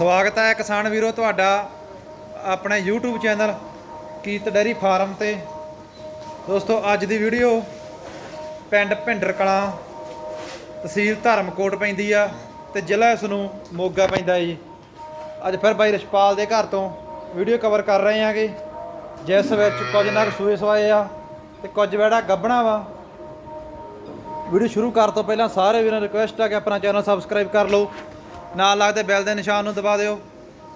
ਸਵਾਗਤ ਹੈ ਕਿਸਾਨ ਵੀਰੋ ਤੁਹਾਡਾ ਆਪਣੇ YouTube ਚੈਨਲ ਕੀਤ ਡੈਰੀ ਫਾਰਮ ਤੇ। ਦੋਸਤੋ, ਅੱਜ ਦੀ ਵੀਡੀਓ ਪਿੰਡ ਭਿੰਡਰ ਕਲਾਂ ਤਹਿਸੀਲ ਧਰਮਕੋਟ ਪੈਂਦੀ ਆ ਤੇ ਜ਼ਿਲ੍ਹਾ ਇਸ ਨੂੰ ਮੋਗਾ ਪੈਂਦਾ ਜੀ। ਅੱਜ ਫਿਰ ਬਾਈ ਰਸ਼ਪਾਲ ਦੇ ਘਰ ਤੋਂ ਵੀਡੀਓ ਕਵਰ ਕਰ ਰਹੇ ਆਂਗੇ। ਜਿਸ ਵਿੱਚ ਕੁਝ ਨਾ ਕੁ ਸੂਏ ਸਵਾਏ ਆ ਤੇ ਕੁਝ ਵੇੜਾ ਗੱਬਣਾ ਵਾ। ਵੀਡੀਓ ਸ਼ੁਰੂ ਕਰਨ ਤੋਂ ਪਹਿਲਾਂ ਸਾਰੇ ਵੀਰਾਂ ਨੂੰ ਰਿਕੁਐਸਟ ਆ ਕਿ ਆਪਣਾ ਚੈਨਲ ਸਬਸਕ੍ਰਾਈਬ ਕਰ ਲਓ। ਨਾਲ ਲੱਗਦੇ ਬੈਲ ਦੇ ਨਿਸ਼ਾਨ ਨੂੰ ਦਬਾ ਦਿਓ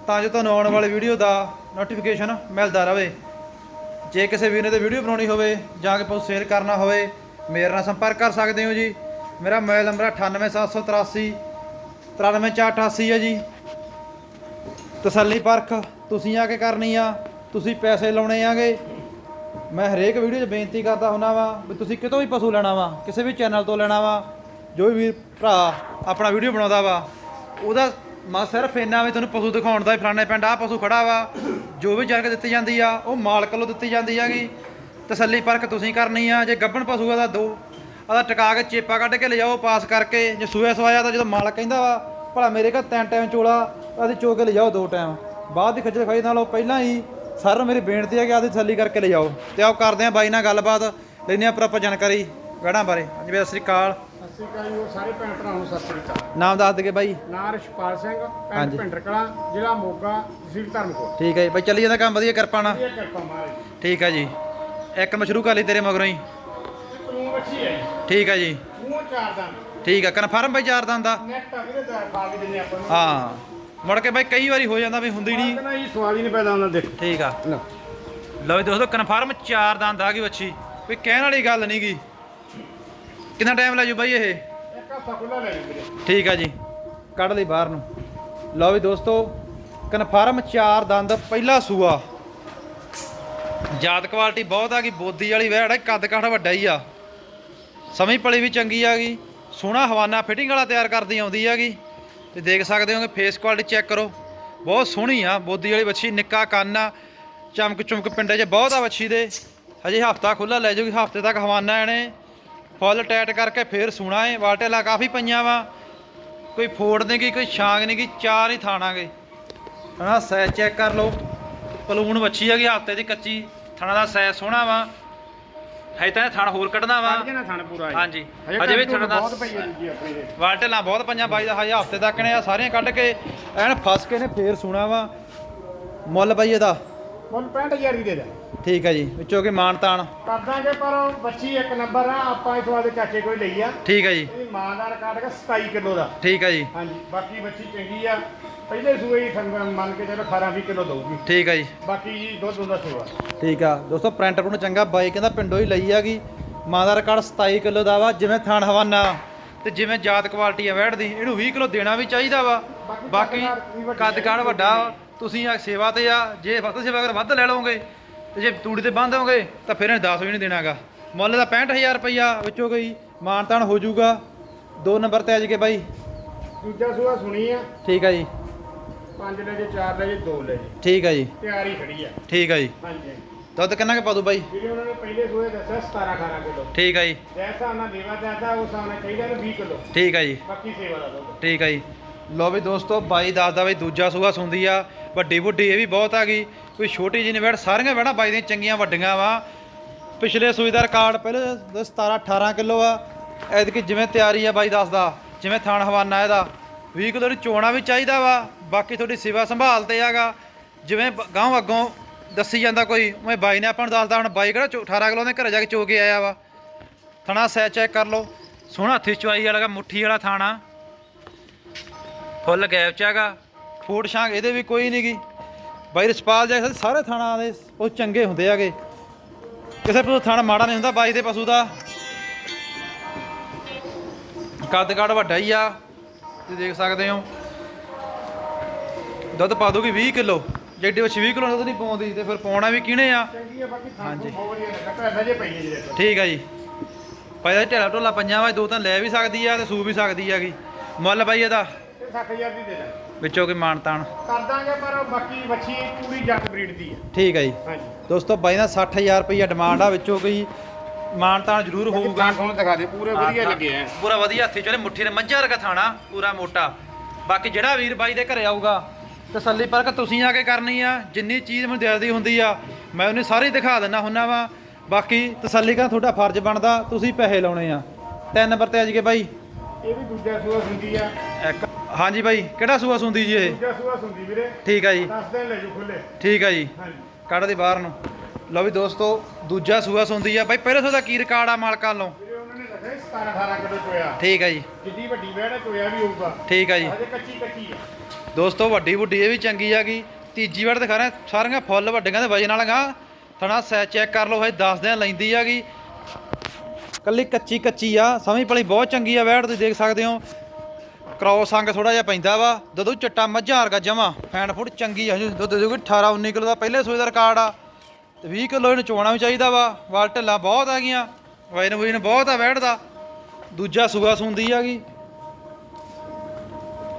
ਤਾਂ ਜੋ ਤੁਹਾਨੂੰ ਆਉਣ ਵਾਲੀ ਵੀਡੀਓ ਦਾ ਨੋਟੀਫਿਕੇਸ਼ਨ ਮਿਲਦਾ ਰਹੇ। ਜੇ ਕਿਸੇ ਵੀਰ ਨੇ ਤੇ ਵੀਡੀਓ ਬਣਾਉਣੀ ਹੋਵੇ ਜਾਂ ਕਿ ਪੋਸਟ ਸ਼ੇਅਰ ਕਰਨਾ ਹੋਵੇ, ਮੇਰੇ ਨਾਲ ਸੰਪਰਕ ਕਰ ਸਕਦੇ ਹੋ ਜੀ। ਮੇਰਾ ਮੋਬਾਈਲ ਨੰਬਰ 98783 93488 ਹੈ ਜੀ। ਤਸੱਲੀ ਪਰਖ, ਤੁਸੀਂ ਆ ਕੇ ਕਰਨੀ ਆ, ਤੁਸੀਂ ਪੈਸੇ ਲਾਉਣੇ ਆਗੇ। ਮੈਂ ਹਰੇਕ ਵੀਡੀਓ 'ਚ ਬੇਨਤੀ ਕਰਦਾ ਹੁੰਨਾ ਵਾ ਵੀ ਤੁਸੀਂ ਕਿਤੋਂ ਵੀ ਪਸ਼ੂ ਲੈਣਾ ਵਾ, ਕਿਸੇ ਵੀ ਚੈਨਲ ਤੋਂ ਲੈਣਾ ਵਾ, ਜੋ ਵੀ ਵੀਰ, ਭਰਾ ਆਪਣਾ ਵੀਡੀਓ ਬਣਾਉਂਦਾ ਵਾ ਉਹਦਾ ਮਾ ਸਿਰਫ ਇੰਨਾ ਵੀ ਤੁਹਾਨੂੰ ਪਸ਼ੂ ਦਿਖਾਉਣ ਦਾ ਹੀ ਫਲਾਣੇ ਪਿੰਡ ਆ ਪਸ਼ੂ ਖੜਾ ਵਾ, ਜੋ ਵੀ ਜਾਣਕਾਰੀ ਦਿੱਤੀ ਜਾਂਦੀ ਆ, ਉਹ ਮਾਲਕ ਵੱਲੋਂ ਦਿੱਤੀ ਜਾਂਦੀ ਹੈਗੀ। ਤਸੱਲੀ ਪਰਖ ਤੁਸੀਂ ਕਰਨੀ ਆ, ਜੇ ਗੱਭਣ ਪਸ਼ੂ ਆ ਤਾਂ ਦੋ। ਆਦਾ ਟਿਕਾ ਕੇ ਚੇਪਾ ਕੱਢ ਕੇ ਲਿਜਾਓ ਪਾਸ ਕਰਕੇ, ਜੇ ਸੂਆ ਸਵਾਇਆ ਤਾਂ ਜਦੋਂ ਮਾਲਕ ਕਹਿੰਦਾ ਵਾ, ਭਲਾ ਮੇਰੇ ਘਰ ਤਿੰਨ ਟਾਈਮ ਚੋਲਾ ਆਦੀ ਚੋ ਕੇ ਲਿਜਾਓ ਦੋ ਟਾਈਮ ਬਾਅਦ ਦੀ ਖੱਜਲ ਖਾਈ ਨਾਲੋਂ ਪਹਿਲਾਂ ਹੀ ਸਰ ਮੇਰੀ ਬੇਨਤੀ ਹੈ ਕਿ ਆਦੀ ਤਸੱਲੀ ਕਰਕੇ ਲਿਜਾਓ। ਤੇ ਆਓ ਕਰਦੇ ਆ ਬਾਈ ਨਾਲ ਗੱਲਬਾਤ, ਲੈਂਦੇ ਆ ਪ੍ਰੋਪਰ ਜਾਣਕਾਰੀ ਵੜਾਂ ਬਾਰੇ। ਹਾਂਜੀ ਸਤਿ ਸ੍ਰੀ ਅਕਾਲ। ਸ੍ਰੀ ਅਕਾਲ ਜੀ ਉਹ ਸਾਰੇ ਭੈਣ ਭਰਾਵਾਂ ਨੂੰ ਸਤਿ ਸ੍ਰੀ ਅਕਾਲ। ਨਾਮ ਦੱਸ ਦਗੇ ਬਾਈ। ਨਾਂ ਰਸ਼ਪਾਲ ਸਿੰਘ ਹਾਂਜੀ। ਪਿੰਡ ਭਿੰਡਰ ਕਲਾਂ ਜ਼ਿਲ੍ਹਾ ਮੋਗਾ ਤਹਿਸੀਲ ਧਰਮਕੋਟ। ਠੀਕ ਹੈ ਜੀ ਬਾਈ ਚੱਲੀ ਜਾਂਦਾ ਕੰਮ ਵਧੀਆ ਕਿਰਪਾ ਨਾਲ। ਇਹ ਕਿਰਪਾ ਮਹਾਰਾਜ ਠੀਕ ਹੈ ਜੀ। ਇੱਕ ਮੈਂ ਸ਼ੁਰੂ ਕਰ ਲਈ ਤੇਰੇ ਮਗਰੋਂ ਹੀ। ਤੂੰ ਬੱਚੀ ਹੈ ਠੀਕ ਹੈ ਜੀ। ਚਾਰ ਦਾ ਠੀਕ ਹੈ ਕਨਫਰਮ ਬਾਈ ਚਾਰ ਦੰਦ ਦਾ। ਨੈਟ ਆ ਵੀਰੇ ਦਾ ਖਾ ਕੇ ਦਿੰਦੇ ਆਪਾਂ ਨੂੰ। ਹਾਂ। ਮੁੜ ਕੇ ਬਾਈ ਕਈ ਵਾਰੀ ਹੋ ਜਾਂਦਾ ਵੀ ਹੁੰਦੀ ਨਹੀਂ ਸਵਾਲ ਹੀ ਨਹੀਂ ਪੈਦਾ ਹੁੰਦਾ ਦੇਖ। ਠੀਕ ਆ। ਲਓ ਲਓ ਜੀ ਦੋਸਤੋ ਕਨਫਰਮ ਚਾਰ ਦੰਦ ਆ ਗਈ ਵੱਛੀ। ਕੋਈ ਕਹਿਣ ਵਾਲੀ ਗੱਲ ਨਹੀਂ ਗੀ। ਕਿੰਨਾ ਟਾਈਮ ਲੈ ਜੂ ਬਾਈ ਇਹ? ਇੱਕ ਹੱਥਾ ਖੁੱਲਾ ਲੈ ਲਈ ਵੀਰੇ। ਠੀਕ ਆ ਜੀ। ਕੱਢ ਲਈ ਬਾਹਰ ਨੂੰ। ਲਓ ਵੀ ਦੋਸਤੋ ਕਨਫਰਮ ਚਾਰ ਦੰਦ ਪਹਿਲਾ ਸੂਆ। ਜਾਤ ਕੁਆਲਿਟੀ ਬਹੁਤ ਆ ਗਈ ਬੋਦੀ ਵਾਲੀ ਵੈੜ ਹੈ ਕੱਦ ਕਾਠ ਵੱਡਾ ਹੀ ਆ। ਸਮੀ ਪਲੀ ਵੀ ਚੰਗੀ ਆ ਗਈ। ਸੋਹਣਾ ਹਵਾਨਾ ਫਿਟਿੰਗ ਵਾਲਾ ਤਿਆਰ ਕਰਦੀ ਆਉਂਦੀ ਹੈਗੀ ਤੇ ਦੇਖ ਸਕਦੇ ਹੋਗੇ ਫੇਸ ਕੁਆਲਿਟੀ ਚੈੱਕ ਕਰੋ। ਬਹੁਤ ਸੋਹਣੀ ਆ ਬੋਦੀ ਵਾਲੀ ਵੱਛੀ ਨਿੱਕਾ ਕੰਨ ਆ। ਚਮਕ ਚੁਮਕ ਪਿੰਡੇ 'ਚ ਬਹੁਤ ਆ ਵੱਛੀ ਦੇ। ਹਜੇ ਹਫਤਾ ਖੁੱਲਾ ਲੈ ਜਾਊਗੀ ਹਫ਼ਤੇ ਤੱਕ ਹਵਾਨਾ ਇਹਨੇ। ਫੁੱਲ ਟਾਈਟ ਕਰਕੇ ਫੇਰ ਸੂਣਾ ਏ ਵਾਟੇਲਾ ਕਾਫੀ ਪਈਆਂ ਵਾ। ਕੋਈ ਫੋੜ ਗਈ ਕੋਈ ਛਾਂਗ ਨਹੀਂ ਗਈ ਚਾਰ ਹੀ ਥਾਣਾਗੇ ਹਨਾ ਸਾਈਜ਼ ਚੈੱਕ ਕਰ ਲਓ। ਪਲੂਣ ਵੱਛੀ ਹੈਗੀ ਹਫ਼ਤੇ ਦੀ ਕੱਚੀ ਥਣਾ ਦਾ ਸਾਈਜ਼ ਸੋਹਣਾ ਵਾ। ਹੈ ਤਾਂ ਇਹ ਥਣ ਹੋਰ ਕੱਢਣਾ ਵਾ। ਕੱਢ ਕੇ ਨਾ ਥਣ ਪੂਰਾ ਇਹ। ਹਾਂਜੀ। ਹਜੇ ਹਜੇ ਵੀ ਥਣ ਦਾ- ਬਹੁਤ ਪਈ ਹੈ ਜੀ ਆਪਣੀ ਦੇ ਵਾਟੇਲਾਂ ਬਹੁਤ ਪਈਆਂ ਬਾਈ ਦਾ ਹਜੇ ਹਫ਼ਤੇ ਤੱਕ ਨੇ ਆ ਸਾਰੀਆਂ ਕੱਢ ਕੇ ਐਨ ਫਸ ਕੇ ਨੇ ਫੇਰ ਸੂਣਾ ਵਾ। ਮੁੱਲ ਬਾਈ ਇਹਦਾ। ਮੁੱਲ 65000 ਦੀ ਦੇ ਦੇ। ਠੀਕ ਹੈ ਜੀ ਵਿੱਚੋਂ ਕਿ ਮਾਨ ਤਾਨ ਕਰ ਦਾਂਗੇ ਪਰ ਉਹ ਬੱਚੀ ਇੱਕ ਨੰਬਰ ਆ ਆਪਾਂ ਇਥੋਂ ਆਦੇ ਚਾਚੇ ਕੋਈ ਲਈ ਆ। ਠੀਕ ਹੈ ਜੀ। ਇਹਦੀ ਮਾਂ ਦਾ ਰਿਕਾਰਡ ਹੈਗਾ 27 ਕਿਲੋ ਦਾ। ਠੀਕ ਹੈ ਜੀ। ਹਾਂਜੀ ਬਾਕੀ ਬੱਚੀ ਚੰਗੀ ਆ। ਪਹਿਲੇ ਸੂਏ ਹੀ ਠੰਗ ਮੰਨ ਕੇ ਚਲੋ 18 20 ਕਿਲੋ ਦਊਗੀ। ਠੀਕ ਹੈ ਜੀ। ਬਾਕੀ ਜੀ ਦੁੱਧ ਹੁੰਦਾ ਸੂਆ। ਠੀਕ ਆ। ਦੋਸਤੋ ਪ੍ਰਿੰਟ ਨੂੰ ਚੰਗਾ ਬਾਈ ਕਹਿੰਦਾ ਪਿੰਡੋਂ ਹੀ ਲਈ ਹੈਗੀ। ਮਾਂ ਦਾ ਰਿਕਾਰਡ 27 ਕਿਲੋ ਦਾ ਵਾ ਜਿਵੇਂ ਥਣ ਹਵਾਨਾ। ਤੇ ਜਿਵੇਂ ਜਾਤ ਕੁਆਲਿਟੀ ਆ ਵੈੜ ਦੀ ਇਹਨੂੰ 20 ਕਿਲੋ ਦੇਣਾ ਵੀ ਚਾਹੀਦਾ ਵਾ। ਬਾਕੀ ਕੱਦ ਕਾਠ ਵੱਡਾ ਵਾ। ਤੁਸੀਂ ਆ ਸੇਵਾ ਤੇ ਆ ਜੇ ਵੱਧ ਸੇਵਾ ਕਰ ਵੱਧ ਲੈ ਲਓਗੇ ਤੇ ਜੇ ਤੂੜੀ ਤੇ ਬੰਦ ਹੋਗੇ ਤਾਂ ਫਿਰ ਇਹਨੇ 10 ਵੀ ਨਹੀਂ ਦੇਣਾਗਾ ਮੁੱਲ ਦਾ 65000 ਰੁਪਈਆ ਵਿੱਚੋਂ ਕੋਈ ਮਾਨ ਤਾਨ ਹੋ ਜਾਊਗਾ। ਦੋ ਨੰਬਰ ਤੇ ਅੱਜ ਕੇ ਬਾਈ। ਦੂਜਾ ਸੂਆ ਸੁਣੀ ਆ। ਠੀਕ ਆ ਜੀ। ਪੰਜ ਲੈ ਜੇ ਚਾਰ ਲੈ ਜੇ ਦੋ ਲੈ ਜੇ। ਠੀਕ ਆ ਜੀ। ਤਿਆਰੀ ਖੜੀ ਆ। ਠੀਕ ਆ ਜੀ। ਹਾਂਜੀ ਦੁੱਧ ਕਿੰਨਾ ਕੇ ਪਾ ਦੂ ਬਾਈ? ਜਿਹੜੇ ਉਹਨਾਂ ਨੇ ਪਹਿਲੇ ਸੂਏ ਦੱਸਿਆ 17 18 ਕਿਲੋ। ਠੀਕ ਆ ਜੀ। ਜੈਸਾ ਉਹਨਾਂ ਦੇਵਾ ਦੱਸਦਾ ਉਸ ਨਾਲ ਚਾਹੀਦਾ ਨੂੰ 20 ਕਿਲੋ। ਠੀਕ ਆ ਜੀ। ਬਾਕੀ ਸੇਵਾ ਦਾ ਦੁੱਧ। ਠੀਕ ਆ ਜੀ। ਲੋ ਵੀ ਦੋਸਤੋ ਬਾਈ ਦਾ ਬਈ ਦੂਜਾ ਸੂਆ ਸੁੰਦੀ ਆ ਵੱਡੀ ਵੱਡੀ ਇਹ ਵੀ ਬਹੁਤ ਆ ਗਈ। ਕੋਈ ਛੋਟੀ ਜਿਹੀ ਵੜ ਸਾਰੀਆਂ ਵੜਾਂ ਬਾਈ ਦੀਆਂ ਚੰਗੀਆਂ ਵੱਡੀਆਂ ਵਾ। ਪਿਛਲੇ ਸੂਈ ਦਾ ਰਿਕਾਰਡ ਪਹਿਲੇ 17 18 ਕਿਲੋ ਆ। ਐਤਕੀ ਜਿਵੇਂ ਤਿਆਰੀ ਆ ਬਾਈ ਦੱਸਦਾ ਜਿਵੇਂ ਥਾਣ ਹਵਾਨਾ ਇਹਦਾ। 20 ਕਿਲੋ ਦੀ ਚੋਣਾ ਵੀ ਚਾਹੀਦਾ ਵਾ ਬਾਕੀ ਤੁਹਾਡੀ ਸੇਵਾ ਸੰਭਾਲ ਤੇ ਹੈਗਾ ਜਿਵੇਂ ਗਾਂਵ ਅੱਗੋਂ ਦੱਸੀ ਜਾਂਦਾ ਕੋਈ ਉਵੇਂ ਬਾਈ ਨੇ ਆਪਾਂ ਨੂੰ ਦੱਸਦਾ ਹੁਣ ਬਾਈ ਕਿਹੜਾ ਚੋ- 18 ਕਿਲੋ ਦੇ ਘਰੇ ਜਾ ਕੇ ਚੋ ਕੇ ਆਇਆ ਵਾ। ਥਣਾ ਸੈ ਚੈੱਕ ਕਰ ਲਓ। ਸੋਹਣਾ ਹੱਥੀ ਚੁਆਈ ਵਾਲਾ ਗਾ, ਮੁੱਠੀ ਵਾਲਾ ਥਾਣਾ। ਫੁੱਲ ਗੈਪ ਚ ਹੈਗਾ ਫੂਡ ਸ਼ਾਂਗ ਇਹਦੇ ਵੀ ਕੋਈ ਨਹੀਂ ਗੀ। ਬਾਈ ਰਸਪਾਲ ਜੈਸੇ ਸਾਰੇ ਥਾਣਾ ਦੇ ਉਹ ਚੰਗੇ ਹੁੰਦੇ ਹੈਗੇ। ਕਿਸੇ ਪਸ਼ੂ ਥਾਣਾ ਮਾੜਾ ਨਹੀਂ ਹੁੰਦਾ ਬਾਈ ਦੇ ਪਸ਼ੂ ਦਾ। ਕੱਦ ਕਾਠ ਵੱਡਾ ਹੀ ਆ ਤੁਸੀਂ ਦੇਖ ਸਕਦੇ ਹੋ। ਦੁੱਧ ਪਾ ਦੋਗੀ 20 ਕਿਲੋ ਜੱਡੀ ਵਿੱਚ 20 ਕਿਲੋ ਦੁੱਧ ਨਹੀਂ ਪਾਉਂਦੀ ਤੇ ਫਿਰ ਪਾਉਣਾ ਵੀ ਕਿਹਨੇ ਆ? ਹਾਂਜੀ। ਠੀਕ ਆ ਜੀ। ਭਾਈ ਦਾ ਢੇਲਾ ਢੋਲਾ ਪੰਜਾਂ ਵਾ ਦੋ ਤਾਂ ਲੈ ਵੀ ਸਕਦੀ ਆ ਤੇ ਸੂ ਵੀ ਸਕਦੀ ਹੈਗੀ। ਮੁੱਲ ਬਾਈ ਇਹਦਾ ਇਹ 60000 ਦੀ ਦੇ ਦੇ ਵਿੱਚੋਂ ਕੋਈ ਮਾਣ ਤਾਣ ਕਰ ਦਾਂਗੇ ਪਰ ਬਾਕੀ ਵੱਛੀ ਪੂਰੀ ਜੱਟ ਬਰੀਡ ਦੀ ਹੈ ਠੀਕ ਆ ਜੀ। ਹਾਂਜੀ। ਦੋਸਤੋ ਬਾਈ ਦਾ 60000 ਰੁਪਈਆ ਡਿਮਾਂਡ ਆ ਵਿੱਚੋਂ ਕੋਈ ਮਾਨਤਾਨ ਜ਼ਰੂਰ ਹੋਊਗਾ। ਤੁਹਾਨੂੰ ਦਿਖਾ ਦੇ ਪੂਰੇ ਵਧੀਆ ਲੱਗੇ ਐ ਪੂਰਾ ਵਧੀਆ ਹੱਥੀ ਚਲੇ ਮੁੱਠੀ ਦੇ ਮੱਝਾਂ ਵਰਗਾ ਥਾਣਾ ਪੂਰਾ ਮੋਟਾ। ਬਾਕੀ ਜਿਹੜਾ ਵੀਰ ਬਾਈ ਦੇ ਘਰੇ ਆਊਗਾ ਤਸੱਲੀ ਪਰਖ ਤੁਸੀਂ ਆ ਕੇ ਕਰਨੀ ਆ ਜਿੰਨੀ ਚੀਜ਼ ਮੈਨੂੰ ਦਿਲਦੀ ਹੁੰਦੀ ਆ ਮੈਂ ਉਹਨੇ ਸਾਰੀ ਦਿਖਾ ਦਿੰਦਾ ਹੁੰਨਾ ਵਾ। ਬਾਕੀ ਤਸੱਲੀ ਕਰਨ ਤੁਹਾਡਾ ਫਰਜ਼ ਬਣਦਾ ਤੁਸੀਂ ਪੈਸੇ ਲਾਉਣੇ ਆ। ਤਿੰਨ ਨੰਬਰ ਤੇ ਆ ਜੀਗੇ ਬਾਈ। ਇਹ ਵੀ ਦੂਜਾ ਸੂਆ ਸੁੰਦੀ ਆ। ਇੱਕ ਹਾਂਜੀ ਬਾਈ ਕਿਹੜਾ ਸੂਆ ਸੁੰਦੀ ਜੀ ਇਹ? ਦੂਜਾ ਸੂਆ ਸੁੰਦੀ ਵੀਰੇ। ਠੀਕ ਆ ਜੀ। 10 ਦਿਨ ਲੈ ਜੂ ਖੁੱਲੇ ਠੀਕ ਆ ਜੀ। ਹਾਂਜੀ। ਕੱਢ ਦੇ ਬਾਹਰ ਨੂੰ। ਲਓ ਵੀ ਦੋਸਤੋ ਦੂਜਾ ਸੂਆ ਸੁੰਦੀ ਆ। ਬਾਈ ਪਹਿਲੇ ਸੂਆ ਦਾ ਕੀ ਰਿਕਾਰਡ ਆ ਮਾਲਕਾਂ ਵੱਲੋਂ? ਵੀਰੇ ਉਹਨਾਂ ਨੇ ਲਿਖਿਆ 17 18 ਕਿਲੋ ਚੋਇਆ। ਠੀਕ ਆ ਜੀ। ਜਿੱਡੀ ਵੱਡੀ ਵੈੜ ਚੋਇਆ ਵੀ ਹੋਊਗਾ। ਠੀਕ ਆ ਜੀ। ਹਜੇ ਕੱਚੀ ਕੱਚੀ ਆ। ਦੋਸਤੋ ਵੱਡੀ ਵੱਡੀ ਇਹ ਵੀ ਚੰਗੀ ਹੈਗੀ ਤੀਜੀ ਵਾਰ ਦਿਖਾ ਰਿਹਾ ਸਾਰੀਆਂ ਫੁੱਲ ਵੱਡੀਆਂ ਦੇ ਵਜਨ ਵਾਲੀਆਂ। ਥਣਾ ਸੈ ਚੈੱਕ ਕਰ ਲਓ ਹਜੇ 10 ਦਿਨ ਲੈਂਦੀ ਹੈਗੀ ਕੱਲੀ ਕੱਚੀ ਕੱਚੀ ਆ ਸਮਝ ਪਲੀ ਬਹੁਤ ਚੰਗੀ ਆ, ਵੈੜ ਤੁਸੀਂ ਦੇਖ ਸਕਦੇ ਹੋ। ਕ੍ਰੋਸ ਅੰਗ ਥੋੜਾ ਜਿਹਾ ਪੈਂਦਾ ਵਾ ਜਦੋਂ ਚੱਟਾ ਮੱਝਾਂ ਵਰਗਾ ਜਮਾ ਫੈਨ ਫੁੱਟ ਚੰਗੀ ਆ ਦੁੱਧ ਦੇ 18 19 ਕਿਲੋ ਦਾ ਪਹਿਲੇ ਸੂਏ ਦਾ ਰਿਕਾਰਡ ਆ। ਤੇ 20 ਕਿਲੋ ਇਹਨੂੰ ਚੋਣਾ ਵੀ ਚਾਹੀਦਾ ਵਾ, ਵਾਲ ਢਿੱਲਾਂ ਬਹੁਤ ਹੈਗੀਆਂ, ਵਜਨ ਵਜਨ ਬਹੁਤ ਆ ਵੈੜ ਦਾ। ਦੂਜਾ ਸੂਆ ਸੁੰਦੀ ਹੈਗੀ।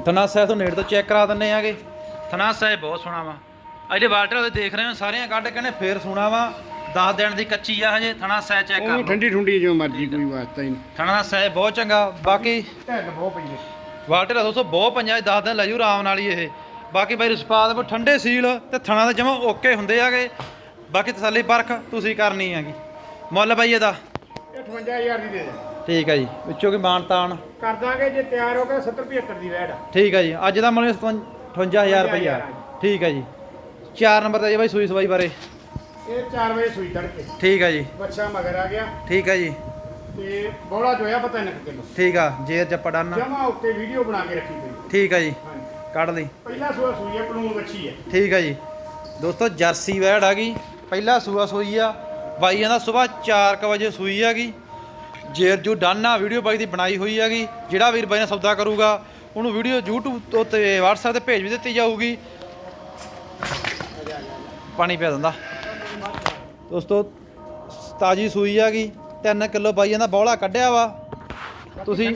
ਥਣਾ ਸਹਿ ਤੋਂ ਨੇੜ ਤੋਂ ਚੈੱਕ ਕਰਾ ਦਿੰਨੇ ਆਗੇ ਥਣਾ ਸਹਿ ਬਹੁਤ ਸੋਹਣਾ ਵਾ। ਅਜੇ ਵਾਲਟਰ ਦੇਖ ਰਹੇ ਹੋ, ਸਾਰਿਆਂ ਕੱਢ ਕਹਿੰਦੇ ਫੇਰ ਸੋਹਣਾ ਵਾ। 10 ਦਿਨ ਦੀ ਕੱਚੀ ਆ ਹਜੇ ਥਣਾ ਸਹਿ ਚੈੱਕ ਉਹ ਕਰ ਲਓ। ਠੰਡੀ ਠੁੰਡੀ ਜੋ ਮਰਜ਼ੀ ਕੋਈ ਵਾਸਤਾ ਹੀ ਨਹੀਂ। ਥਣਾ ਦਾ ਸਹਿ ਬਹੁਤ ਚੰਗਾ ਬਾਕੀ ਢੱਲ ਬਹੁਤ ਪਈ ਵਾਲਟਰ ਦਾ ਦੋਸਤੋ ਬਹੁਤ ਪੰਜਾਂ 10 ਦਿਨ ਲੈ ਜੂ ਆਰਾਮ ਨਾਲ ਹੀ ਇਹ। ਬਾਕੀ ਬਾਈ ਰਿਸਪਾਦ ਕੋ ਠੰਡੇ ਸੀਲ ਤੇ ਥਣਾ ਦੇ ਜਮਾ ਓਕੇ ਹੁੰਦੇ ਆਗੇ। ਬਾਕੀ ਤਸੱਲੀ ਪਰਖ ਤੁਸੀਂ ਕਰਨੀ ਹੈਗੀ। ਮੁੱਲ ਬਾਈ ਇਹਦਾ? ਇਹ 58000 ਦੀ ਦੇ ਦੇ। ਠੀਕ ਹੈ ਜੀ ਵਿੱਚੋਂ ਕੀ ਮਾਨ ਤਾਨ? ਕਰ ਦਾਂਗੇ ਜੇ ਤਿਆਰ ਹੋ ਗਿਆ 70 75 ਦੀ ਵੈੜ। ਆ ਠੀਕ ਹੈ ਜੀ ਅੱਜ ਦਾ ਮੁੱਲ 58000 ਰੁਪਈਆ। ਠੀਕ ਹੈ ਜੀ। 4 ਨੰਬਰ ਤੇ ਜੀ ਬਾਈ ਸੂਈ ਸਵਾਈ ਬਾਰੇ। ਇਹ 4 ਵਜੇ ਸੂਈ ਤੜਕੇ। ਠੀਕ ਹੈ ਜੀ। ਬੱਚਾ ਮਗਰ ਆ ਗਿਆ। ਠੀਕ ਹੈ ਜੀ। ਤੇ ਬੋਲਾ ਜੋਇਆ ਪਤਾ ਨਹੀਂ ਕਿਲੋ ਠੀਕ ਆ ਜੇਰ ਚੱਪਾ ਡਨ ਜਮਾ ਉੱਤੇ ਵੀਡੀਓ ਬਣਾ ਕੇ ਰੱਖੀ ਪਈ। ਠੀਕ ਆ ਜੀ। ਕੱਢ ਲਈ। ਪਹਿਲਾ ਸੂਆ ਸੂਈ ਹੈ ਪਲੂਣ ਬੱਚੀ ਹੈ ਠੀਕ ਆ ਜੀ। ਦੋਸਤੋ ਜਰਸੀ ਵੈੜ ਆ ਗਈ। ਪਹਿਲਾ ਸੂਆ ਸੂਈ ਆ। ਬਾਈ ਕਹਿੰਦਾ ਸਵੇਰ 4:00 ਵਜੇ ਸੂਈ ਆ ਗਈ। ਜੇਰ ਜੂ ਡਨ ਆ ਵੀਡੀਓ ਬਾਈ ਦੀ ਬਣਾਈ ਹੋਈ ਹੈਗੀ ਜਿਹੜਾ ਵੀਰ ਬਾਈ ਨੇ ਸੌਦਾ ਕਰੂਗਾ ਉਹਨੂੰ ਵੀਡੀਓ YouTube ਤੋਂ ਤੇ WhatsApp ਤੇ ਭੇਜ ਵੀ ਦਿੱਤੀ ਜਾਊਗੀ। ਪਾਣੀ ਪਿਆ ਦਿੰਦਾ। ਦੋਸਤੋ ਤਾਜੀ ਸੂਈ ਆ ਗਈ 3 ਕਿਲੋ ਬਾਈ ਕਹਿੰਦਾ ਬੌਲਾ ਕੱਢਿਆ ਵਾ। ਤੁਸੀਂ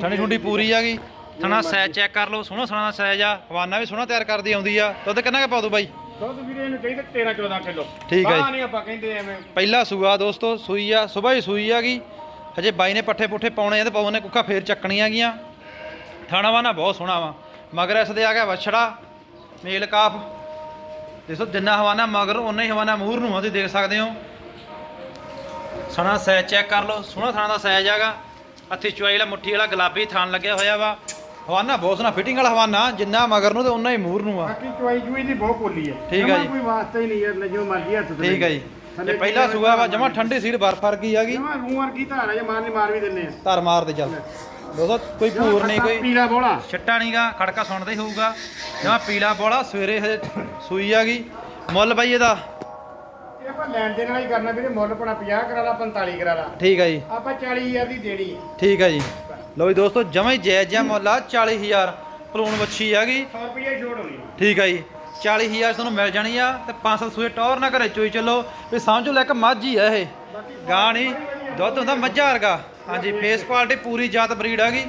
ਠੰਡੀ ਠੁੰਡੀ ਪੂਰੀ ਆ ਗਈ। ਥਣਾ ਸਾਈਜ਼ ਚੈੱਕ ਕਰ ਲਓ ਸੋਹਣਾ ਸੋਹਣਾ ਸਾਈਜ਼ ਆ ਹਵਾਨਾ ਵੀ ਸੋਹਣਾ ਤਿਆਰ ਕਰਦੀ ਆਉਂਦੀ ਆ। ਦੁੱਧ ਕਿੰਨਾ ਕੁ ਪਾ ਦੂ ਬਾਈ? ਦੁੱਧ ਵੀਰੇ ਇਹਨੂੰ ਚਾਹੀਦਾ 13 14 ਕਿਲੋ। ਠੀਕ ਹੈ। ਨਹੀਂ ਆਪਾਂ ਕਹਿੰਦੇ ਐਵੇਂ। ਪਹਿਲਾ ਸੂਆ ਦੋਸਤੋ ਸੂਈ ਆ ਸਵੇਰ ਹੀ ਸੂਈ ਆ ਗਈ। ਹਜੇ ਬਾਈ ਨੇ ਪੱਠੇ ਪੁੱਠੇ ਪਾਉਣੇ ਆ ਤੇ ਪਾਉਣੇ ਕੁੱਕਾ ਫੇਰ ਚੱਕਣੀਆਂ ਗੀਆਂ। ਥਾਣਾ ਵਾ ਨਾ ਬਹੁਤ ਸੋਹਣਾ ਵਾ। ਮਗਰ ਇਸ ਦੇ ਆ ਗਿਆ ਵਛੜਾ ਮੇਲ ਕਾਫ। ਦੇਖੋ ਜਿੰਨਾ ਹਵਾਨਾ ਮਗਰ ਉਨਾ ਹੀ ਹਵਾਨਾ ਮੂਹਰ ਨੂੰ ਆ ਤੁਸੀਂ ਦੇਖ ਸਕਦੇ ਹੋ। ਸਣਾ ਸਾਈਜ਼ ਚੈੱਕ ਕਰ ਲਓ ਸੋਹਣਾ ਥਾਣਾ ਦਾ ਸਾਈਜ਼ ਆਗਾ ਹੱਥੀ ਚੁਆਈ ਵਾਲਾ ਮੁੱਠੀ ਵਾਲਾ ਗੁਲਾਬੀ ਥਾਣ ਲੱਗਿਆ ਹੋਇਆ ਵਾ। ਹਵਾਨਾ ਬਹੁਤ ਸੋਹਣਾ ਫਿਟਿੰਗ ਵਾਲਾ ਹਵਾਨਾ ਜਿੰਨਾ ਮਗਰ ਨੂੰ ਤੇ ਉਨਾ ਹੀ ਮੂਹਰ ਨੂੰ ਆ। ਬਾਕੀ ਚੁਆਈ ਚੁਈ ਦੀ ਬਹੁਤ ਕੋਲੀ ਹੈ। ਠੀਕ ਹੈ ਜਮਾਂ ਜੀ। ਕੋਈ ਵਾਸਤਾ ਹੀ ਨਹੀਂ ਯਾਰ ਜੋ ਮਰਜ਼ੀ ਹੱਥ ਤੇ ਠੀਕ ਹੈ ਜੀ। ਤੇ ਪਹਿਲਾ ਸੂਆ ਵਾ ਜਮਾ ਠੰਡੀ ਸੀਲ ਬਰਫ ਵਰਗੀ ਹੈਗੀ ਜਮਾ ਰੂਹ ਵਰਗੀ ਧਾਰ ਹੈ ਜੇ ਮਾਰਨੀ ਮਾਰ ਵੀ ਦਿੰਨੇ ਆ। ਧਰ ਮਾਰ ਚੱਲ। ਦੋਸਤੋ ਕੋਈ ਭੂਰ ਨਹੀਂ ਕੋਈ ਪੀਲਾ ਬੋਲਾ। ਛੱਟਾ ਨਹੀਂਗਾ ਖੜਕਾ ਸੁਣਦਾ ਹੀ ਹੋਊਗਾ। ਜਮਾ ਪੀਲਾ ਬੋਲਾ ਸਵੇਰੇ ਹਜੇ ਸੂਈ ਆ ਗਈ। ਮੁੱਲ ਬਾਈ ਇਹਦਾ? ਇਹ ਆਪਾਂ ਲੈਣ ਦੇਣ ਵਾਲਾ ਹੀ ਕਰਨਾ ਵੀਰੇ ਮੁੱਲ ਪਣਾ 50 ਕਰਾ ਲਾ 45 ਕਰਾ ਲਾ। ਠੀਕ ਆ ਜੀ। ਆਪਾਂ 40000 ਦੀ ਦੇਣੀ। ਹੈ ਠੀਕ ਆ ਜੀ। ਲਓ ਜੀ ਦੋਸਤੋ ਜਮਾ ਹੀ ਜਾਇਜ਼ ਜਿਹਾ ਮੁੱਲ ਆ 40000 ਪਲੂਣ ਵੱਛੀ ਹੈਗੀ 100 ਰੁਪਏ ਛੋੜ ਹੋਣੀ ਠੀਕ ਆ ਜੀ। 40000 ਤੁਹਾਨੂੰ ਮਿਲ ਜਾਣੀ ਆ ਤੇ 500 ਸੂਏ ਟੌਰ ਨਾ ਘਰੇ ਚੋਈ ਚੱਲੋ। ਵੀ ਸਮਝੋ ਲੈ ਇੱਕ ਮੱਝ ਹੀ ਆ ਇਹ। ਗਾਂ ਨਹੀਂ ਦੁੱਧ ਹੁੰਦਾ ਮੱਝਾਂ ਵਰਗਾ। ਹਾਂਜੀ ਫੇਸ ਕੁਆਲਿਟੀ ਪੂਰੀ ਜਾਤ ਬਰੀਡ ਹੈਗੀ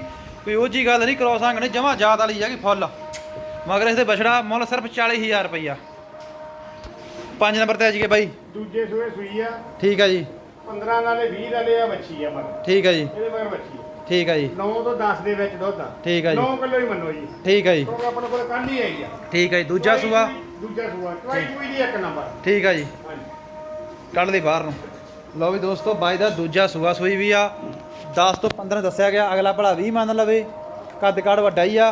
ਕੋਈ ਉਹ ਜੀ ਗੱਲ ਨਹੀਂ ਕ੍ਰੋਸ ਅੰਗ ਨਹੀਂ ਜਮਾ ਜਾਤ ਵਾਲੀ ਹੈਗੀ ਫੁੱਲ। ਮਗਰ ਇਸ ਦੇ ਬਛੜਾ ਮੁੱਲ ਸਿਰਫ 40000 ਰੁਪਈਆ। ਪੰਜ ਨੰਬਰ ਤੇ ਆ ਜੀਗੇ ਬਾਈ। ਦੂਜੇ ਸੂਏ ਸੂਈ ਆ। ਠੀਕ ਆ ਜੀ। 15 ਨਾਲੇ 20 ਨਾਲੇ ਆ ਬੱਚੀ ਆ ਮਗਰ। ਠੀਕ ਆ ਜੀ। ਇਹਦੇ ਮਗਰ ਬੱਚੀ ਠੀਕ ਆ ਜੀ। 9 ਤੋਂ 10 ਦੇ ਵਿੱਚ ਦੁੱਧ ਆ। ਠੀਕ ਆ ਜੀ। 9 ਕਿਲੋ ਹੀ ਮੰਨੋ ਜੀ। ਠੀਕ ਆ ਜੀ। ਕਿਉਂਕਿ ਆਪਣੇ ਕੋਲ ਕੱਢ ਹੀ ਆਈ ਆ। ਠੀਕ ਆ ਜੀ। ਦੂਜਾ ਸੂਆ। ਦੂਜਾ ਸੂਆ। ਚੁਆਈ ਚੁਈ ਦੀ ਇੱਕ ਨੰਬਰ। ਠੀਕ ਆ ਜੀ। ਹਾਂਜੀ। ਕੱਢ ਲਈ ਬਾਹਰ ਨੂੰ। ਲਓ ਵੀ ਦੋਸਤੋ ਬਾਈ ਦਾ ਦੂਜਾ ਸੂਆ ਸੂਈ ਵੀ ਆ। 10 ਤੋਂ 15 ਦੱਸਿਆ ਗਿਆ ਅਗਲਾ ਭਲਾ 20 ਮੰਨ ਲਵੇ। ਕੱਦ ਕਾੜ ਵੱਡਾ ਹੀ ਆ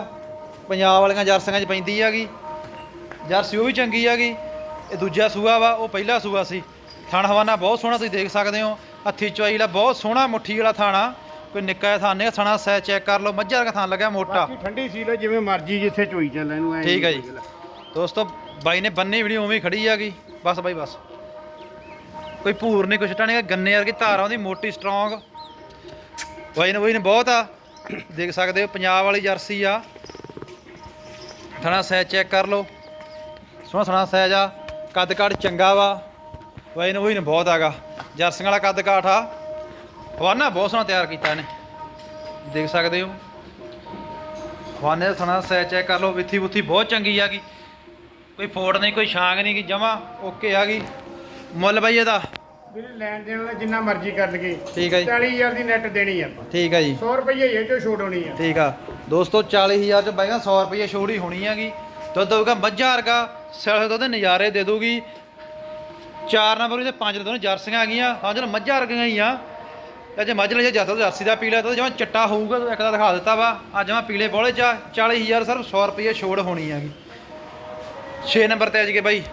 ਪੰਜਾਬ ਵਾਲੀਆਂ ਜਰਸੀਆਂ 'ਚ ਪੈਂਦੀ ਹੈਗੀ। ਜਰਸੀ ਉਹ ਵੀ ਚੰਗੀ ਹੈਗੀ। ਇਹ ਦੂਜਾ ਸੂਆ ਵਾ ਉਹ ਪਹਿਲਾ ਸੂਆ ਸੀ। ਥਣ ਹਵਾਨਾ ਬਹੁਤ ਸੋਹਣਾ ਤੁਸੀਂ ਦੇਖ ਸਕਦੇ ਹੋ। ਹੱਥੀ ਚੁਆਈ ਵਾਲਾ ਬਹੁਤ ਸੋਹਣਾ ਮੁੱਠੀ ਵਾਲਾ ਥਾਣਾ। ਕੋਈ ਨਿੱਕਾ ਜਿਹਾ ਥਾਂ ਨਹੀਂ ਥਣਾ ਸੈ ਚੈੱਕ ਕਰ ਲਓ ਮੱਝਾਂ ਦਾ ਥਾਂ ਲੱਗਿਆ ਮੋਟਾ। ਬਾਕੀ ਠੰਡੀ ਸੀ ਲੈ ਜਿਵੇਂ ਮਰਜ਼ੀ ਜਿੱਥੇ ਚੋਈ ਚੱਲ ਇਹਨੂੰ ਐ ਠੀਕ ਹੈ ਜੀ। ਦੋਸਤੋ ਬਾਈ ਨੇ ਬੰਨੀ ਵੀਡੀਓ ਉਵੇਂ ਹੀ ਖੜੀ ਹੈਗੀ। ਬਸ ਬਾਈ ਬਸ। ਕੋਈ ਭੂਰ ਨਹੀਂ ਕੁਛ ਟਾਣੀ ਗੰਨੇ ਵਰਗੀ ਧਾਰ ਆਉਂਦੀ ਮੋਟੀ ਸਟਰੋਂਗ ਬਾਈ ਨੇ ਬਹੁਤ ਆ। ਦੇਖ ਸਕਦੇ ਹੋ, ਪੰਜਾਬ ਵਾਲੀ ਜਰਸੀ ਆ। ਥਣਾ ਸਾਈਜ਼ ਚੈੱਕ ਕਰ ਲਓ। ਸੋਹਣਾ ਸੋਹਣਾ ਸਾਈਜ਼ ਆ ਕੱਦ ਕਾਠ ਚੰਗਾ ਵਾ। ਬਾਈ ਨੇ ਬਾਈ ਨੇ ਬਹੁਤ ਆਗਾ। ਜਰਸੀਆਂ ਵਾਲਾ ਕੱਦ ਕਾਠ ਆ। ਹਵਾਨਾ ਬਹੁਤ ਸੋਹਣਾ ਤਿਆਰ ਕੀਤਾ ਇਹਨੇ। ਦੇਖ ਸਕਦੇ ਹੋ। ਹਵਾਨੇ ਦਾ ਥਣਾ ਸਾਈਜ਼ ਚੈੱਕ ਕਰ ਲਓ। ਵਿੱਥੀ ਬੁੱਥੀ ਬਹੁਤ ਚੰਗੀ ਆ ਕੋਈ ਫੋੜ ਨਹੀਂ, ਕੋਈ ਛਾਂਗ ਨਹੀਂ ਕਿ ਜਮਾ ਓਕੇ ਆ ਗਈ ਮੁੱਲ ਬਾਈ ਇਹਦਾ। ਵੀਰੇ ਲੈਣ ਦੇਣ ਵਾਲਾ ਜਿੰਨਾ ਮਰਜ਼ੀ ਕਰ ਲਗੇ ਠੀਕ ਹੈ ਜੀ। 40000 ਦੀ ਨੈਟ ਦੇਣੀ ਆ। ਆਪਾਂ ਠੀਕ ਆ ਜੀ। 100 ਰੁਪਏ ਇਹ ਚੋਂ ਛੋੜ ਹੋਣੀ ਆ। ਠੀਕ ਆ। ਦੋਸਤੋ 40000 ਚ ਬਾਈਗਾ 100 ਰੁਪਏ ਛੋੜੀ ਹੋਣੀ ਹੈਗੀ। ਦੁੱਧ ਦਊਗਾ ਮੱਝਾਂ ਵਰਗਾ ਸਿਆਲ ਦੁੱਧ ਦੇ ਨਜ਼ਾਰੇ ਦੇ ਦੂਗੀ ਚਾਰ ਨੰਬਰ ਉਹਦੇ ਪੰਜ ਦੇ ਦੋਨੇ ਜਰਸੀਆਂ ਆ ਗਈਆਂ। ਹਾਂ ਚਲੋ ਮੱਝਾਂ ਵਰਗੀਆਂ ਹੀ ਆ ਤੇ ਜੇ ਮੱਝ ਲਈ ਜੱਤ ਜਰਸੀ ਦਾ ਪੀਲਾ ਤਾਂ ਜਮਾ ਚਿੱਟਾ ਹੋਊਗਾ ਤਾਂ ਇੱਕ ਦਾ ਦਿਖਾ ਦਿੱਤਾ ਵਾ। ਅੱਜ ਮੈਂ ਪੀਲੇ ਬੋਲੇ ਚ 40000 ਸਿਰਫ 100 ਰੁਪਏ ਛੋੜ ਹੋਣੀ ਹੈਗੀ। 6 ਨੰਬਰ ਤੇ ਅੱਜ ਕੇ ਬਾਈ।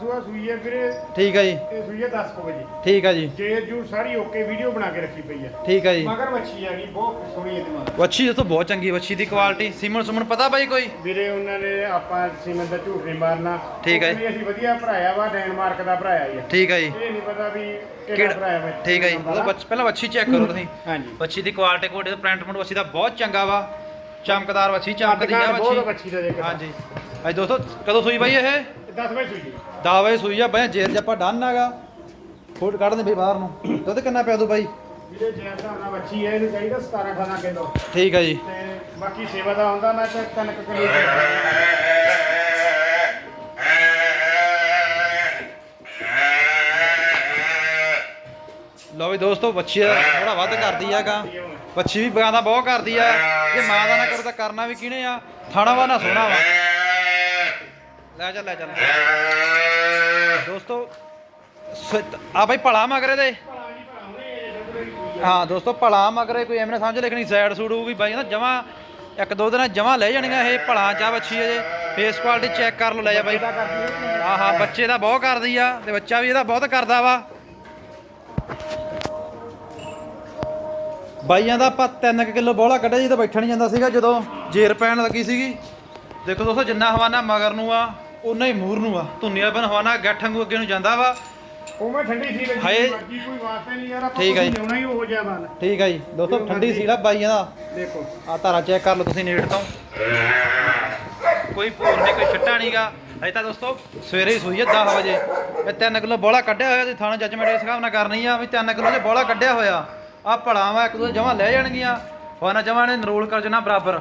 ਸੂਆ ਸੂਈ ਹੈ ਵੀਰੇ। ਠੀਕ ਆ ਜੀ। ਇਹ ਸੂਈ ਹੈ 10 ਕੁ ਵਜੇ। ਠੀਕ ਆ ਜੀ। ਜੇਰ ਜੂ ਸਾਰੀ ਓਕੇ ਵੀਡੀਓ ਬਣਾ ਕੇ ਰੱਖੀ ਪਈ ਹੈ ਠੀਕ ਆ ਜੀ। ਮਗਰ ਮੱਛੀ ਆ ਗਈ ਬਹੁਤ ਸੋਹਣੀ ਇਹਦੇ ਮਗਰ ਵੱਛੀ ਤੋਂ ਬਹੁਤ ਚੰਗੀ ਵੱਛੀ ਦੀ ਕੁਆਲਿਟੀ ਸੀਮਨ ਸੁਮਨ ਪਤਾ ਬਾਈ ਕੋਈ? ਵੀਰੇ ਉਹਨਾਂ ਨੇ ਆਪਾਂ ਸੀਮਨ ਦਾ ਝੂਠ ਨਹੀਂ ਮਾਰਨਾ। ਠੀਕ ਹੈ ਜੀ। ਅਸੀਂ ਵਧੀਆ ਭਰਾਇਆ ਵਾ ਡੈਨਮਾਰਕ ਦਾ ਭਰਾਇਆ ਜੀ ਠੀਕ ਆ ਜੀ। ਇਹ ਨਹੀਂ ਪਤਾ ਵੀ ਕਿਹੜਾ ਭਰਾਇਆ ਵਾ ਠੀਕ ਆ ਜੀ। ਵੱਛ- ਪਹਿਲਾਂ ਵੱਛੀ ਚੈੱਕ ਕਰੋ ਤੁਸੀਂ। ਹਾਂਜੀ। ਵੱਛੀ ਦੀ ਕੁਆਲਿਟੀ ਕੋਡੇ ਦਾ ਪ੍ਰਿੰਟ ਪ੍ਰਿੰਟ ਵੱਛੀ ਦਾ ਬਹੁਤ ਚੰਗਾ ਵਾ। ਚਮਕਦਾਰ ਵੱਛੀ ਚਮਕਦੀ ਆ ਬਹੁਤ ਵੱਛੀ। ਦਾ ਹਾਂਜੀ। ਅੱਜ ਦੋਸਤੋ ਕਦੋਂ ਸੂਈ ਬਾਈ ਇਹ? 10 ਵਜੇ ਸੂਈ ਜੀ। ਦਾਵੇ ਸੂਈ ਆ ਬਾਈ ਜੇਰ ਚ ਆਪਾਂ ਡਨ ਹੈਗਾ ਫੋਟ ਕੱਢ ਦੇ ਬਈ ਬਾਹਰ ਨੂੰ। ਦੁੱਧ ਕਿੰਨਾ ਪਿਆ ਦੂ ਬਾਈ? ਵੀਰੇ ਜੈ ਹਿਸਾਬ ਨਾਲ ਮੱਛੀ ਹੈ ਇਹਨੂੰ ਚਾਹੀਦਾ 17 18 ਕਿਲੋ। ਠੀਕ ਆ ਜੀ। ਤੇ ਬਾਕੀ ਸੇਵਾ ਦਾ ਆਉਂਦਾ ਮੈਂ ਤਾਂ ਕਣਕ ਕਿਲੋ ਲਓ ਵੀ ਦੋਸਤੋ ਦਾ ਥੋੜਾ ਵੱਧ ਕਰਦੀ ਹੈਗਾ ਵੱਛੀ ਵੀ ਬਗਾਂਦਾ ਬਹੁਤ ਕਰਦੀ ਆ। ਜੇ ਮਾਂ ਦਾ ਨਾ ਕਰੂ ਤਾਂ ਕਰਨਾ ਵੀ ਕਿਹਨੇ ਆ? ਥਾਣਾ ਵਾ ਨਾ ਸੋਹਣਾ ਵਾ। ਲੈ ਚੱਲ ਲੈ ਚੱਲ ਦੋਸਤੋ ਸ- ਆ ਬਈ ਭਲਾ ਮਗਰੇ ਦੇ। ਹਾਂ, ਦੋਸਤੋ, ਭਲਾ ਮਗਰੇ ਕੋਈ ਐਵੇਂ ਸਮਝ ਲੇਕਿਨ ਸਾਈਡ ਸੂਡ ਹੋਊਗੀ। ਬਾਈ ਨਾ ਜਮਾ ਇੱਕ ਦੋ ਦਿਨਾਂ ਜਮਾ ਲੈ ਜਾਣੀਆਂ ਇਹ ਭਲਾ ਚਾ ਵੱਛੀ ਅਜੇ ਫੇਸ ਕੁਆਲਿਟੀ ਚੈੱਕ ਕਰ ਲਓ, ਲੈ ਜਾ ਬਾਈ। ਹਾਂ ਹਾਂ ਬੱਚੇ ਦਾ ਬਹੁਤ ਕਰਦੀ ਆ ਤੇ ਬੱਚਾ ਵੀ ਇਹਦਾ ਬਹੁਤ ਕਰਦਾ ਵਾ। ਬਾਈਆਂ ਦਾ ਆਪਾਂ 3 ਕਿਲੋ ਬੋਲਾ ਕੱਢਿਆ ਜੀ ਤਾਂ ਬੈਠਣ ਜਾਂਦਾ ਸੀਗਾ ਜਦੋਂ ਜੇਰ ਪੈਣ ਲੱਗੀ ਸੀਗੀ। ਦੇਖੋ ਦੋਸਤੋ, ਜਿੰਨਾ ਹਵਾਨਾ ਮਗਰ ਨੂੰ ਆ। ਉਨਾ ਹੀ ਮੂਰ ਨੂੰ ਆ। ਧੁੰਨੀਆ ਬਨ ਹਵਾਨਾ ਗੱਠ ਵਾਂਗੂ ਅੱਗੇ ਨੂੰ ਜਾਂਦਾ ਵਾ। ਉਹ ਮੈਂ ਠੰਡੀ ਸੀ ਲੱਗੀ ਹਾਏ। ਮਰਜ਼ੀ ਕੋਈ ਵਾਸਤੇ ਨਹੀਂ ਯਾਰ ਆਪਾਂ ਠੀਕ ਜੀ। ਲਿਆਉਣਾ ਹੀ ਹੋ ਜਾ ਬਨ ਠੀਕ ਆ ਜੀ। ਦੋਸਤੋ ਠੰਡੀ ਸੀ ਨਾ ਬਾਈਆਂ ਦਾ। ਦੇਖੋ। ਆ ਧਾਰਾ ਚੈੱਕ ਕਰ ਲਓ ਤੁਸੀਂ ਨੇੜ ਤੋਂ। ਕੋਈ ਭੂਰ ਨਹੀਂ ਕੋਈ ਛੱਟਾ ਨਹੀਂਗਾ ਅਜੇ ਤਾਂ ਦੋਸਤੋ ਸਵੇਰੇ ਹੀ ਸੂਈ ਹੈ 10 ਵਜੇ। ਇਹ 3 ਕਿਲੋ ਬੋਲਾ ਕੱਢਿਆ ਹੋਇਆ ਤੇ ਥਾਣਾ ਜੱਜਮੈਂਟ ਇਸ ਹਿਸਾਬ ਨਾਲ ਕਰਨੀ ਆ ਵੀ 3 ਕਿਲੋ ਦੇ ਬੋਲਾ ਕੱਢਿਆ ਹੋਇਆ ਆ ਭੜਾਵਾ ਇੱਕ ਦੋ ਜਮਾ ਲੈ ਜਾਣਗੀਆਂ। ਹੋਣਾ ਜਮਾ ਨੇ ਨਰੋਲ ਕਰ ਜਣਾ ਬਰਾਬਰ।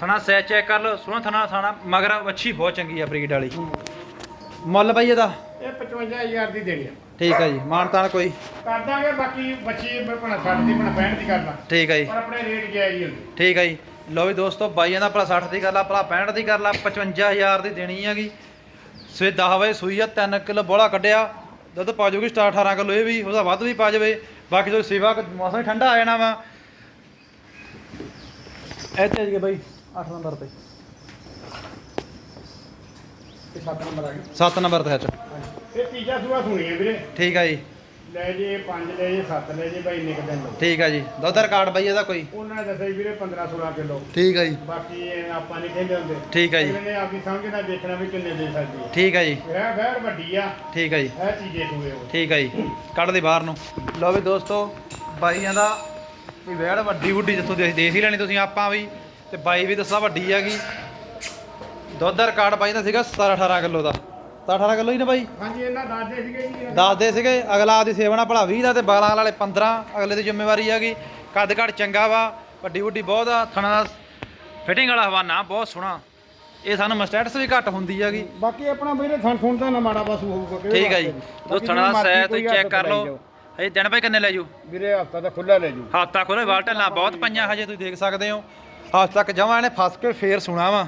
ਥਣਾ ਸੈ ਚੈੱਕ ਕਰ ਲਓ ਸੁਣੋ ਥਣਾ ਥਾਣਾ ਮਗਰ ਵੱਛੀ ਬਹੁਤ ਚੰਗੀ ਆ ਬਰੀਡ ਵਾਲੀ। ਮੁੱਲ ਬਾਈ ਇਹਦਾ? ਇਹ 55000 ਦੀ ਦੇਣੀ ਆ। ਠੀਕ ਆ ਜੀ ਮਾਨ ਤਾਨ ਕੋਈ? ਕਰ ਦਾਂਗੇ ਬਾਕੀ ਬੱਚੀ ਬਣਾ 60 ਦੀ ਬਣਾ 65 ਦੀ ਕਰਨਾ ਠੀਕ ਆ ਜੀ। ਪਰ ਆਪਣੇ ਰੇਟ ਜਾਇਜ਼ ਹੀ ਹੁੰਦੇ। ਠੀਕ ਆ ਜੀ। ਲਓ ਵੀ ਦੋਸਤੋ ਬਾਈਆਂ ਦਾ ਭਲਾ 60 ਦੀ ਕਰ ਲਾ ਭਲਾ 65 ਦੀ ਕਰ ਲਾ 55000 ਦੀ ਦੇਣੀ ਹੈਗੀ। ਸਵੇ 10 ਵਜੇ ਸੂਈ ਆ 3 ਕਿਲੋ ਬੋਲਾ ਕੱਢਿਆ। ਦੁੱਧ ਪਾ ਜੂਗੀ ਸਟਾਰ 18 ਕਿਲੋ ਇਹ ਵੀ ਉਹਦਾ ਵੱਧ ਵੀ ਪਾ ਜਾਵੇ। ਬਾਕੀ ਜੋ ਸੇਵਾ ਮੌਸਮ ਠੰਡਾ ਆ ਜਾਣਾ ਵਾ। ਇੱਥੇ ਜੀ ਬਾਈ। 8 ਨੰਬਰ ਤੇ। ਤੇ 7 ਨੰਬਰ ਆ ਗਏ। 7 ਨੰਬਰ ਤੇ ਅੱਜ ਤੇ ਤੀਜਾ ਸੂਆ ਸੁਣੀ ਹੈ ਵੀਰੇ। ਠੀਕ ਆ ਜੀ। ਲੈ ਜੇ 5 ਲੈ ਜੇ 7 ਲੈ ਜੇ ਭਾਈ ਨਿਕ ਦਿਨ ਲਓ। ਠੀਕ ਆ ਜੀ। ਦੁੱਧ ਦਾ ਰਿਕਾਰਡ ਬਾਈ ਇਹਦਾ ਕੋਈ? ਉਹਨਾਂ ਨੇ ਦੱਸਿਆ ਸੀ ਵੀਰੇ 15 16 ਕਿਲੋ। ਠੀਕ ਆ ਜੀ। ਬਾਕੀ ਇਹ ਆਪਾਂ ਨਹੀਂ ਕਹਿੰਦੇ ਹੁੰਦੇ। ਠੀਕ ਆ ਜੀ। ਅਗਲੇ ਨੇ ਆਪਣੀ ਸਮਝਣਾ ਦੇਖਣਾ ਵੀ ਕਿੰਨੇ ਦੇ ਸਕਦੀ ਹੈ। ਠੀਕ ਆ ਜੀ। ਇਹ ਵੈਰ ਵੱਡੀ ਆ। ਠੀਕ ਆ ਜੀ। ਇਹ ਚੀਜ਼ੇ ਸੂਏ ਉਹ। ਠੀਕ ਹੈ ਜੀ। ਕੱਢ ਦੇ ਬਾਹਰ ਨੂੰ। ਲਓ ਵੀ ਦੋਸਤੋ ਬਾਈਆਂ ਦਾ ਵੀ ਵੈੜ ਵੱਡੀ ਵੱਡੀ ਜਿੱਥੋਂ ਦੇਖ ਦੇਖ ਹੀ ਲੈਣੀ ਤੁਸੀਂ ਆਪਾਂ ਵੀ ਤੇ ਬਾਈ ਵੀ ਦੱਸਦਾ ਵੱਡੀ ਹੈਗੀ ਦੁੱਧ ਦਾ ਰਿਕਾਰਡ ਬਾਈ ਦਾ ਸੀਗਾ 17 18 ਕਿਲੋ ਦਾ। 17 18 ਕਿਲੋ ਹੀ ਨਾ ਬਾਈ? ਹਾਂਜੀ ਇਹਨਾਂ ਦੱਸਦੇ ਸੀਗੇ ਜੀ। ਦੱਸਦੇ ਸੀਗੇ ਅਗਲਾ ਆਪਦੀ ਸੇਵਨਾ ਭਲਾ 20 ਦਾ ਤੇ 12 ਵਾਲੇ 15 ਅਗਲੇ ਦੀ ਜ਼ਿੰਮੇਵਾਰੀ ਹੈਗੀ ਕੱਦ ਘੜ ਚੰਗਾ ਵਾ ਵੱਡੀ ਵੱਡੀ ਬਹੁਤ ਆ ਥਣਾ ਦਾ ਫਿਟਿੰਗ ਵਾਲਾ ਹਵਾਨਾ ਬਹੁਤ ਸੋਹਣਾ। ਇਹ ਸਾਨੂੰ ਮਸਟੈਟਸ ਵੀ ਘੱਟ ਹੁੰਦੀ ਹੈਗੀ ਬਾਕੀ ਆਪਣਾ ਵੀਰੇ ਥਣ ਥਣ ਦਾ ਨਾ ਮਾੜਾ ਬਸ ਹੋਊਗਾ ਠੀਕ ਹੈ ਜੀ। ਦੋ ਵੀ। ਥਣਾ ਦਾ ਕੋਈ ਤੁਸੀਂ ਚੈੱਕ ਕਰ ਲਓ। ਇਹ ਦਿਨ ਭਾਈ ਕਿੰਨੇ ਲੈ ਜੂ? ਵੀਰੇ ਹਫਤਾ ਤਾਂ ਖੁੱਲਾ ਲੈ ਜੂ। ਹਫ਼ਤਾ ਖੋਲੇ ਵਾਲਟਲਾਂ ਬਹੁਤ ਪਈਆਂ ਹਜੇ ਤੁਸੀਂ ਦੇਖ ਸਕਦੇ ਹੋ। ਹਫ਼ਤਾ ਤੱਕ ਜਮਾਂ ਇਹਨੇ ਫਸ ਕੇ ਫੇਰ ਸੁਣਾ ਵਾ।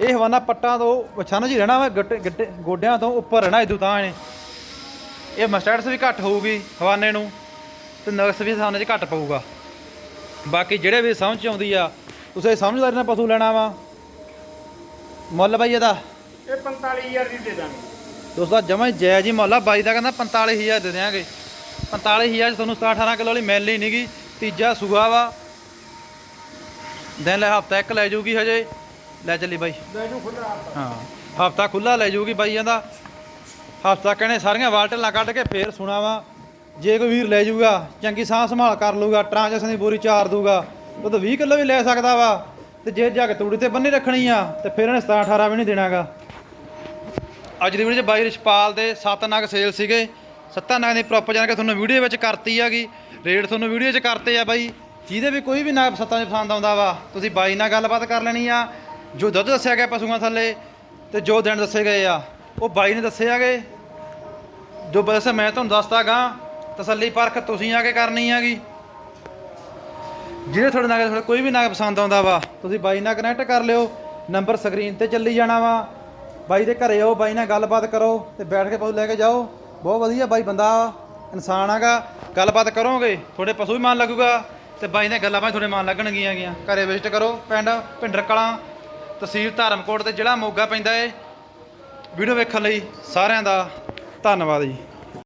ਇਹ ਹਵਾਨਾ ਪੱਟਾਂ ਤੋਂ ਵਛਾਨਾ ਜੀ ਰਹਿਣਾ ਵਾ ਗੱਟੇ ਗੱਟੇ ਗੋਡਿਆਂ ਤੋਂ ਉੱਪਰ ਰਹਿਣਾ ਇਦੋਂ ਤਾਂ ਇਹਨੇ। ਇਹ ਮਸਟਰਡਸ ਵੀ ਘੱਟ ਹੋਊਗੀ ਹਵਾਨੇ ਨੂੰ ਤੇ ਨਕਸ ਵੀ ਸਾਹਮਣੇ 'ਚ ਘੱਟ ਪਊਗਾ। ਬਾਕੀ ਜਿਹੜੇ ਵੀ ਸਮਝ ਆਉਂਦੀ ਆ ਤੁਸੀਂ ਸਮਝਦਾਰੀ ਨਾਲ ਪਸ਼ੂ ਲੈਣਾ ਵਾ। ਮੁੱਲ ਬਾਈ ਇਹਦਾ? ਇਹ 45000 ਦੀ ਦੇ ਦਾਂਗੇ। ਦੋਸਤੋ ਜਮਾਂ ਜਾਇਜ਼ ਹੀ ਮੁੱਲ ਆ ਬਾਈ ਦਾ ਕਹਿੰਦਾ 45000 ਦੇ ਦਿਆਂਗੇ। 45000 ਚ ਤੁਹਾਨੂੰ 17 18 ਕਿਲੋ ਵਾਲੀ ਮਿਲ ਹੀ ਨਹੀਂਗੀ ਤੀਜਾ ਸੂਆ ਵਾ। ਦਿਨ ਲੈ ਹਫਤਾ ਇੱਕ ਲੈ ਜੂਗੀ ਹਜੇ। ਲੈ ਚੱਲੀ ਬਾਈ। ਲੈ ਜੂ ਖੁੱਲਾ ਹਾਂ ਹਫਤਾ ਖੁੱਲਾ ਲੈ ਜੂਗੀ ਬਾਈ ਕਹਿੰਦਾ ਹਫਤਾ ਕਹਿੰਦੇ ਸਾਰੀਆਂ ਵਾਲਟਲਾਂ ਕੱਢ ਕੇ ਫੇਰ ਸੁਣਾ ਵਾ ਜੇ ਕੋਈ ਵੀਰ ਲੈ ਜੂਗਾ ਚੰਗੀ ਸਾਂਭ ਸੰਭਾਲ ਕਰ ਲੂਗਾ ਟ੍ਰਾਂਜੈਕਸ਼ਨ ਦੀ ਬੋਰੀ ਚਾਰ ਦੂਗਾ ਉਹ ਤਾਂ 20 ਕਿਲੋ ਵੀ ਲੈ ਸਕਦਾ ਵਾ। ਤੇ ਜੇ ਜਾ ਕੇ ਤੂੜੀ ਤੇ ਬੰਨੀ ਰੱਖਣੀ ਆ ਤੇ ਫਿਰ ਇਹਨੇ 17 18 ਵੀ ਨਹੀਂ ਦੇਣਾਗਾ। ਅੱਜ ਦੀ ਵੀਡੀਓ 'ਚ ਬਾਈ ਰਿਸ਼ਪਾਲ ਦੇ 7 ਨਗ ਸੇਲ ਸੀਗੇ। ਸੱਤਾਂ ਨਗ ਦੀ ਪ੍ਰੋਪਰ ਜਾਣ ਕੇ ਤੁਹਾਨੂੰ ਵੀਡੀਓ ਵਿੱਚ ਕਰਤੀ ਹੈਗੀ। ਰੇਟ ਤੁਹਾਨੂੰ ਵੀਡੀਓ 'ਚ ਕਰਤੇ ਆ ਬਾਈ। ਜਿਹਦੇ ਵੀ ਕੋਈ ਵੀ ਨਗ ਸੱਤਾਂ 'ਚ ਪਸੰਦ ਆਉਂਦਾ ਵਾ, ਤੁਸੀਂ ਬਾਈ ਨਾਲ ਗੱਲਬਾਤ ਕਰ ਲੈਣੀ ਆ। ਜੋ ਦੁੱਧ ਦੱਸਿਆ ਗਿਆ ਪਸ਼ੂਆਂ ਥੱਲੇ ਤੇ ਜੋ ਦਿਨ ਦੱਸੇ ਗਏ ਆ, ਉਹ ਬਾਈ ਨੇ ਦੱਸੇ ਆਗੇ। ਜੋ ਬਸ ਮੈਂ ਤੁਹਾਨੂੰ ਦੱਸਦਾ ਗਾ, ਤਸੱਲੀ ਪਰਖ ਤੁਸੀਂ ਆ ਕੇ ਕਰਨੀ ਹੈਗੀ ਜਿਹੜੇ ਤੁਹਾਡੇ ਨਾਲ ਕੋਈ ਵੀ ਨਾਗ ਪਸੰਦ ਆਉਂਦਾ ਵਾ, ਤੁਸੀਂ ਬਾਈ ਨਾਲ ਕਨੈਕਟ ਕਰ ਲਿਓ ਨੰਬਰ ਸਕਰੀਨ ਤੇ ਚੱਲੀ ਜਾਣਾ ਵਾ। ਬਾਈ ਦੇ ਘਰੇ ਆਓ, ਬਾਈ ਨਾਲ ਗੱਲਬਾਤ ਕਰੋ ਤੇ ਬੈਠ ਕੇ ਪਸ਼ੂ ਲੈ ਕੇ ਜਾਓ। ਬਹੁਤ ਵਧੀਆ ਬਾਈ ਬੰਦਾ, ਇਨਸਾਨ ਆਗਾ। ਗੱਲਬਾਤ ਕਰੋਗੇ, ਤੁਹਾਡੇ ਪਸ਼ੂ ਵੀ ਮਨ ਲੱਗੂਗਾ। ਤੇ ਬਾਈ ਦੀਆਂ ਗੱਲਾਂ ਬਾਈ ਤੁਹਾਡੇ ਮਨ ਲੱਗਣਗੀਆਂ ਗੀਆਂ। ਘਰੇ ਵਿਜ਼ਿਟ ਕਰੋ, ਪਿੰਡ ਭਿੰਡਰ ਕਲਾਂ, ਤਹਿਸੀਲ ਧਰਮਕੋਟ ਤੇ ਜ਼ਿਲ੍ਹਾ ਮੋਗਾ ਪੈਂਦਾ ਏ। ਵੀਡੀਓ ਵੇਖਣ ਲਈ ਸਾਰਿਆਂ ਦਾ ਧੰਨਵਾਦ ਜੀ।